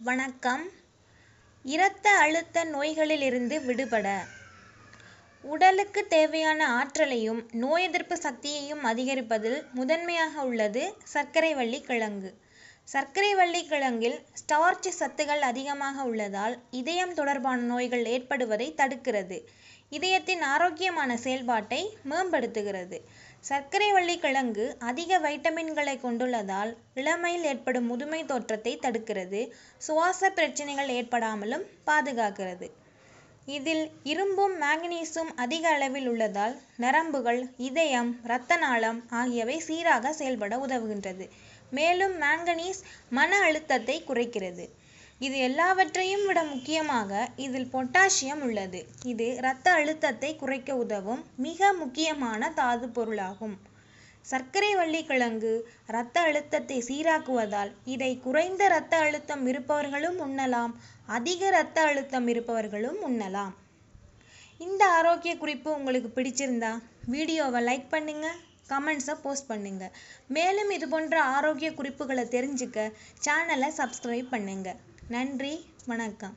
வணக்கம். இரத்த அழுத்த நோய்களிலிருந்து விடுபட. உடலுக்கு தேவையான ஆற்றலையும் நோய் எதிர்ப்பு சக்தியையும் அதிகரிப்பதில் முதன்மையாக உள்ளது சர்க்கரை வள்ளி கிழங்கு. சர்க்கரை வள்ளி கிழங்கில் ஸ்டார்ச் சத்துகள் அதிகமாக உள்ளதால் இதயம் தொடர்பான நோய்கள் ஏற்படுவதை தடுக்கிறது. இதயத்தின் ஆரோக்கியமான செயல்பாட்டை மேம்படுத்துகிறது. சர்க்கரை வள்ளி கிழங்கு அதிக வைட்டமின்களை கொண்டுள்ளதால் இளமையில் ஏற்படும் முதுமை தோற்றத்தை தடுக்கிறது. சுவாச பிரச்சனைகள் ஏற்படாமலும் பாதுகாக்கிறது. இதில் இரும்பும் மாங்கனீசும் அதிக அளவில் உள்ளதால் நரம்புகள் இதயம் இரத்த நாளம் ஆகியவை சீராக செயல்பட உதவுகின்றது. மேலும் மாங்கனீஸ் மன அழுத்தத்தை குறைக்கிறது. இது எல்லாவற்றையும் விட முக்கியமாக இதில் பொட்டாசியம் உள்ளது. இது இரத்த அழுத்தத்தை குறைக்க உதவும் மிக முக்கியமான தாது பொருளாகும் சர்க்கரை வள்ளி கிழங்கு இரத்த அழுத்தத்தை சீராக்குவதால் இதை குறைந்த இரத்த அழுத்தம் இருப்பவர்களும் உண்ணலாம் அதிக இரத்த அழுத்தம் இருப்பவர்களும் உண்ணலாம். இந்த ஆரோக்கிய குறிப்பு உங்களுக்கு பிடிச்சிருந்தா வீடியோவை லைக் பண்ணுங்க கமெண்ட்ஸை போஸ்ட் பண்ணுங்க. மேலும் இது போன்ற ஆரோக்கிய குறிப்புகளை தெரிஞ்சுக்க சேனலை சப்ஸ்கிரைப் பண்ணுங்க. நன்றி வணக்கம்.